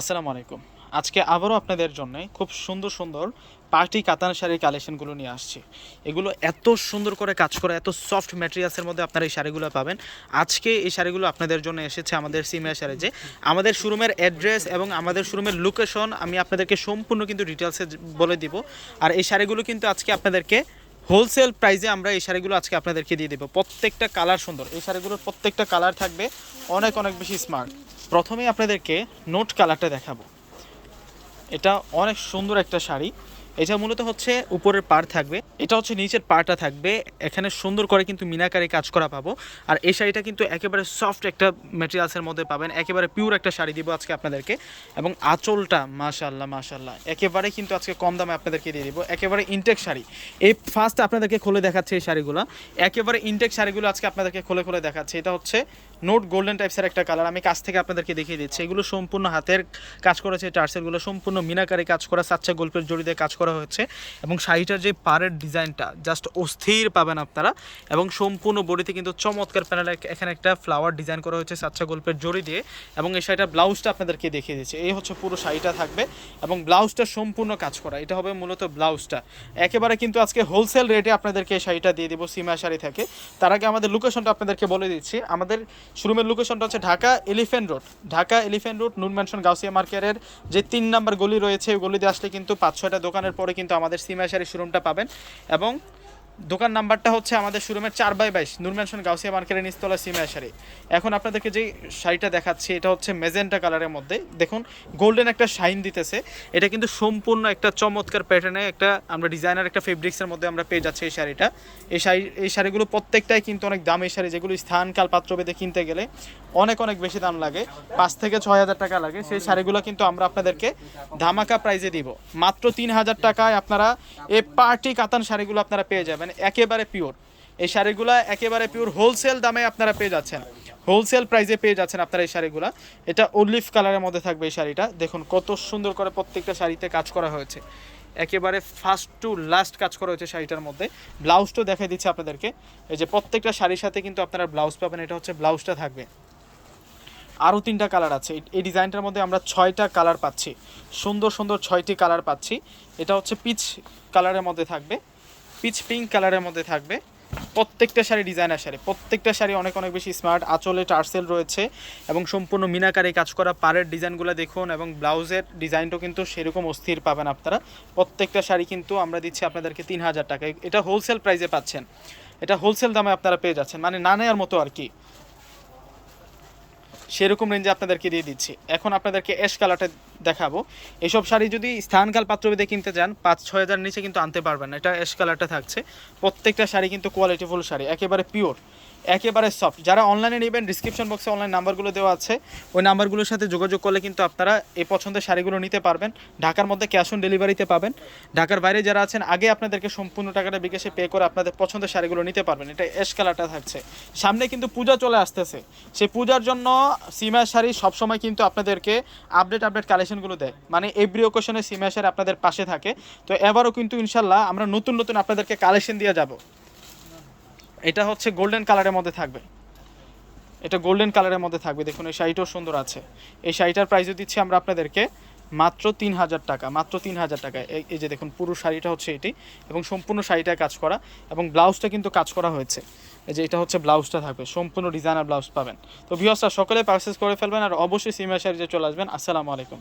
আসসালামু আলাইকুম। আজকে আবারও আপনাদের জন্য খুব সুন্দর সুন্দর পার্টি কাতান শাড়ির কালেকশনগুলো নিয়ে আসছি। এগুলো এত সুন্দর করে কাজ করা, এত সফট ম্যাটেরিয়ালসের মধ্যে আপনারা এই শাড়িগুলো পাবেন। আজকে এই শাড়িগুলো আপনাদের জন্য এসেছে আমাদের সিমিয়া শাড়ি যে, আমাদের শোরুমের অ্যাড্রেস এবং আমাদের শোরুমের লোকেশন আমি আপনাদেরকে সম্পূর্ণ কিন্তু ডিটেলসে বলে দিব। আর এই শাড়িগুলো কিন্তু আজকে আপনাদেরকে হোলসেল প্রাইসে আমরা এই শাড়িগুলো আজকে আপনাদেরকে দিয়ে দেবো। প্রত্যেকটা কালার সুন্দর। এই শাড়িগুলোর প্রত্যেকটা কালার থাকবে অনেক অনেক বেশি স্মার্ট প্রথমেই আপনাদেরকে নোট কালারটা দেখাবো। এটা অনেক সুন্দর একটা শাড়ি। এটা মূলত হচ্ছে উপরের পার থাকবে। এটা হচ্ছে নিচের পারটা থাকবে। এখানে সুন্দর করে কিন্তু মিনাকারি কাজ করা পাবো। আর এই শাড়িটা কিন্তু একেবারে সফট একটা মেটেরিয়ালসের মধ্যে পাবেন। একেবারে পিওর একটা শাড়ি দিব আজকে আপনাদেরকে। এবং আঁচলটা মাশাল্লাহ মাশাল্লাহ একেবারে কিন্তু আজকে কম দামে আপনাদেরকে দিয়ে দিব। একেবারে ইনটেক শাড়ি। এই ফার্স্ট আপনাদেরকে খুলে দেখাচ্ছে এই শাড়িগুলো। একেবারে ইনটেক শাড়িগুলো আজকে আপনাদেরকে খুলে খুলে দেখাচ্ছে। এটা হচ্ছে নোট গোল্ডেন টাইপসের একটা কালার। আমি কাছ থেকে আপনাদেরকে দেখিয়ে দিচ্ছি। এগুলো সম্পূর্ণ হাতের কাজ করেছে টার্সেলগুলো সম্পূর্ণ মিনাকারি কাজ করা সাচ্চা গল্পের জড়ি দিয়ে কাজ করা হয়েছে এবং শাড়িটার যে পাড়ের ডিজাইনটা জাস্ট অস্থির পাবেন আপনারা এবং সম্পূর্ণ বডিতে কিন্তু চমৎকার প্যানেল এখানে একটা ফ্লাওয়ার ডিজাইন করা হয়েছে সাচ্চা গল্পের জড়ি দিয়ে এবং এই শাড়িটার ব্লাউজটা আপনাদেরকে দেখিয়ে দিচ্ছি। এই হচ্ছে পুরো শাড়িটা থাকবে এবং ব্লাউজটা সম্পূর্ণ কাজ করা। এটা হবে মূলত ব্লাউজটা একেবারে কিন্তু আজকে হোলসেল রেটে আপনাদেরকে এই শাড়িটা দিয়ে দেবো সীমা শাড়ি থেকে। তার আগে আমাদের লোকেশনটা আপনাদেরকে বলে দিচ্ছি। আমাদের শোরুমের লোকেশনটা হচ্ছে Dhaka Elephant Road. Dhaka Elephant Road, নুন ম্যানশন গাউসিয়া মার্কেটের যে তিন নাম্বার গলি রয়েছে, ওই গলিতে আসলে কিন্তু পাঁচ ছয়টা দোকানের পরে কিন্তু আমাদের সিমাশারি শোরুমটা পাবেন। এবং দোকান নাম্বারটা হচ্ছে আমাদের শোরুমের চার বাই বাইশ, নুর ম্যানশন, গাউসিয়া মার্কেটের নিস্তলা সিমিয়া শাড়ি এখন আপনাদেরকে যে শাড়িটা দেখাচ্ছি, এটা হচ্ছে মেজেন্টা কালারের মধ্যে। দেখুন গোল্ডেন একটা শাইন দিতেছে। এটা কিন্তু সম্পূর্ণ একটা চমৎকার প্যাটার্নে একটা, আমরা ডিজাইনার একটা ফেব্রিক্সের মধ্যে আমরা পেয়ে যাচ্ছি এই শাড়িটা। এই শাড়ি, এই শাড়িগুলো প্রত্যেকটাই কিন্তু অনেক দামি শাড়ি, যেগুলো স্থানকাল পাত্রভেদে কিনতে গেলে অনেক অনেক বেশি দাম লাগে। পাঁচ থেকে ছয় হাজার টাকা লাগে। সেই শাড়িগুলো কিন্তু আমরা আপনাদেরকে ধামাকা প্রাইজে দিব। মাত্র তিন হাজার টাকায় আপনারা এই পার্টি কাতান শাড়িগুলো আপনারা পেয়ে যাবেন। একেবারে পিওর এই শাড়িগুলা একেবারে পিওর হোলসেল দামে আপনারা পেয়ে যাচ্ছেন। হোলসেল প্রাইসে পেয়ে যাচ্ছেন আপনারা এই শাড়িগুলা। এটা অলিভ কালারের মধ্যে থাকবে এই শাড়িটা। দেখুন কত সুন্দর করে প্রত্যেকটা শাড়িতে কাজ করা হয়েছে। একেবারে ফার্স্ট টু লাস্ট কাজ করা হয়েছে শাড়িটার মধ্যে। ব্লাউজটাও দেখাই দিচ্ছে আপনাদেরকে। এই যে প্রত্যেকটা শাড়ির সাথে কিন্তু আপনারা ব্লাউজ পাবেন। এটা হচ্ছে ব্লাউজটা থাকবে। আরও তিনটা কালার আছে। এই ডিজাইনটার মধ্যে আমরা ছয়টা কালার পাচ্ছি। সুন্দর সুন্দর ছয়টি কালার পাচ্ছি। এটা হচ্ছে পিচ কালারের মধ্যে থাকবে। পিচ পিঙ্ক কালারের মধ্যে থাকবে। প্রত্যেকটা শাড়ি ডিজাইনার শাড়ি। প্রত্যেকটা শাড়ি অনেক অনেক বেশি স্মার্ট আঁচলে টার্সেল রয়েছে এবং সম্পূর্ণ মিনাকারে কাজ করা পাড়ের ডিজাইনগুলো দেখুন এবং ব্লাউজের ডিজাইনটাও কিন্তু সেরকম অস্থির পাবেন আপনারা। প্রত্যেকটা শাড়ি কিন্তু আমরা দিচ্ছি আপনাদেরকে তিন হাজার টাকা। এটা হোলসেল প্রাইসে পাচ্ছেন। এটা হোলসেল দামে আপনারা পেয়ে যাচ্ছেন। মানে না নেওয়ার মতো আর কি। সেরকম রেঞ্জে আপনাদেরকে দিয়ে দিচ্ছি। এখন আপনাদেরকে এস কালারটা দেখাবো। এসব শাড়ি যদি স্থানকাল পাত্রভেদে কিনতে যান, পাঁচ, ছয় হাজার নিচে কিন্তু আনতে পারবেন না। এটা এস কালারটা থাকছে। প্রত্যেকটা শাড়ি কিন্তু কোয়ালিটিফুল শাড়ি, একেবারে পিওর একেবারে সফট যারা অনলাইনে নেবেন ডিসক্রিপশন বক্সে অনলাইন নাম্বারগুলো দেওয়া আছে। ওই নাম্বারগুলোর সাথে যোগাযোগ করলে কিন্তু আপনারা এই পছন্দের শাড়িগুলো নিতে পারবেন। ঢাকার মধ্যে ক্যাশ অন ডেলিভারিতে পাবেন। ঢাকার বাইরে যারা আছেন, আগে আপনাদেরকে সম্পূর্ণ টাকাটা বিকাশে পে করে আপনাদের পছন্দের শাড়িগুলো নিতে পারবেন। এটা এস কালারটা থাকছে। সামনে কিন্তু পূজা চলে আসতেছে। সেই পূজার জন্য সিমা শাড়ি সবসময় কিন্তু আপনাদেরকে আপডেট আপডেট কালেকশনগুলো দেয়। মানে এভরি ওকেশনে সিমা শাড়ি আপনাদের পাশে থাকে। তো এবারও কিন্তু ইনশাল্লাহ আমরা নতুন নতুন আপনাদেরকে কালেকশন দিয়ে যাব। এটা হচ্ছে গোল্ডেন কালারের মধ্যে থাকবে। এটা গোল্ডেন কালারের মধ্যে থাকবে। দেখুন, এই শাড়িটাও সুন্দর আছে। এই শাড়িটার প্রাইসও দিচ্ছি আমরা আপনাদেরকে মাত্র তিন হাজার টাকা, মাত্র তিন হাজার টাকা। এই- যে দেখুন, পুরো শাড়িটা হচ্ছে এটি এবং সম্পূর্ণ শাড়িটা কাজ করা এবং ব্লাউজটা কিন্তু কাজ করা হয়েছে। এই যে এটা হচ্ছে ব্লাউজটা থাকবে। সম্পূর্ণ ডিজাইনার ব্লাউজ পাবেন। তো ভিওসটা সকলে পারচেস করে ফেলবেন আর অবশ্যই সিমিয়া শাড়িতে চলে আসবেন। আসসালামু আলাইকুম।